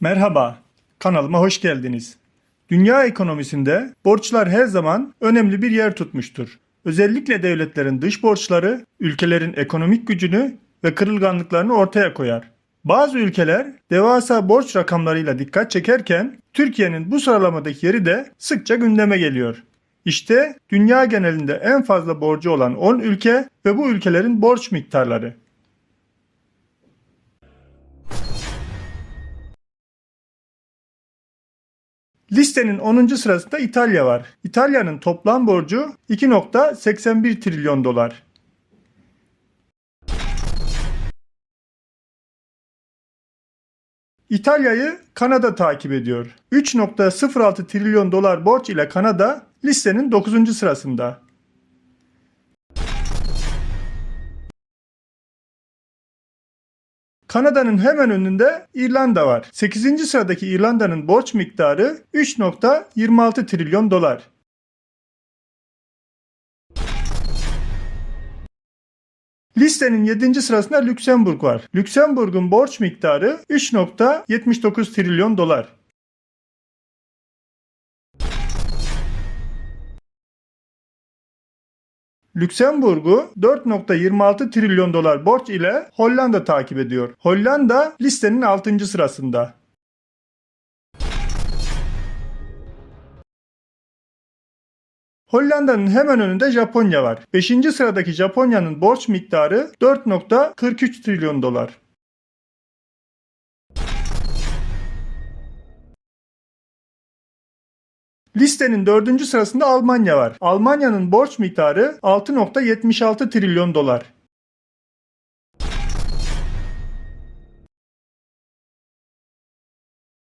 Merhaba, kanalıma hoş geldiniz. Dünya ekonomisinde borçlar her zaman önemli bir yer tutmuştur. Özellikle devletlerin dış borçları ülkelerin ekonomik gücünü ve kırılganlıklarını ortaya koyar. Bazı ülkeler devasa borç rakamlarıyla dikkat çekerken Türkiye'nin bu sıralamadaki yeri de sıkça gündeme geliyor. İşte dünya genelinde en fazla borcu olan 10 ülke ve bu ülkelerin borç miktarları. Listenin 10. sırasında İtalya var. İtalya'nın toplam borcu 2.81 trilyon dolar. İtalya'yı Kanada takip ediyor. 3.06 trilyon dolar borç ile Kanada listenin 9. sırasında. Kanada'nın hemen önünde İrlanda var. 8. sıradaki İrlanda'nın borç miktarı 3.26 trilyon dolar. Listenin 7. sırasında Lüksemburg var. Lüksemburg'un borç miktarı 3.79 trilyon dolar. Lüksemburg'u 4.26 trilyon dolar borç ile Hollanda takip ediyor. Hollanda listenin 6. sırasında. Hollanda'nın hemen önünde Japonya var. 5. sıradaki Japonya'nın borç miktarı 4.43 trilyon dolar. Listenin dördüncü sırasında Almanya var. Almanya'nın borç miktarı 6.76 trilyon dolar.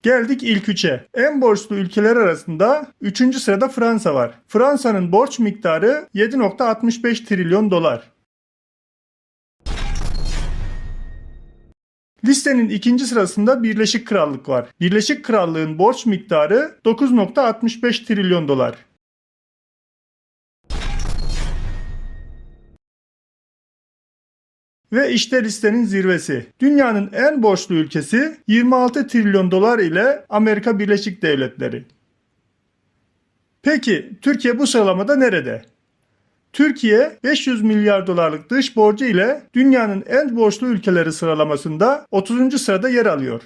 Geldik ilk üçe. En borçlu ülkeler arasında 3. sırada Fransa var. Fransa'nın borç miktarı 7.65 trilyon dolar. Listenin ikinci sırasında Birleşik Krallık var. Birleşik Krallık'ın borç miktarı 9.65 trilyon dolar. Ve işte listenin zirvesi. Dünyanın en borçlu ülkesi 26 trilyon dolar ile Amerika Birleşik Devletleri. Peki Türkiye bu sıralamada nerede? Türkiye 500 milyar dolarlık dış borcu ile dünyanın en borçlu ülkeleri sıralamasında 30. sırada yer alıyor.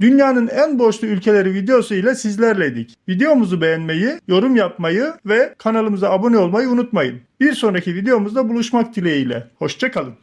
Dünyanın en borçlu ülkeleri videosu ile sizlerleydik. Videomuzu beğenmeyi, yorum yapmayı ve kanalımıza abone olmayı unutmayın. Bir sonraki videomuzda buluşmak dileğiyle. Hoşçakalın.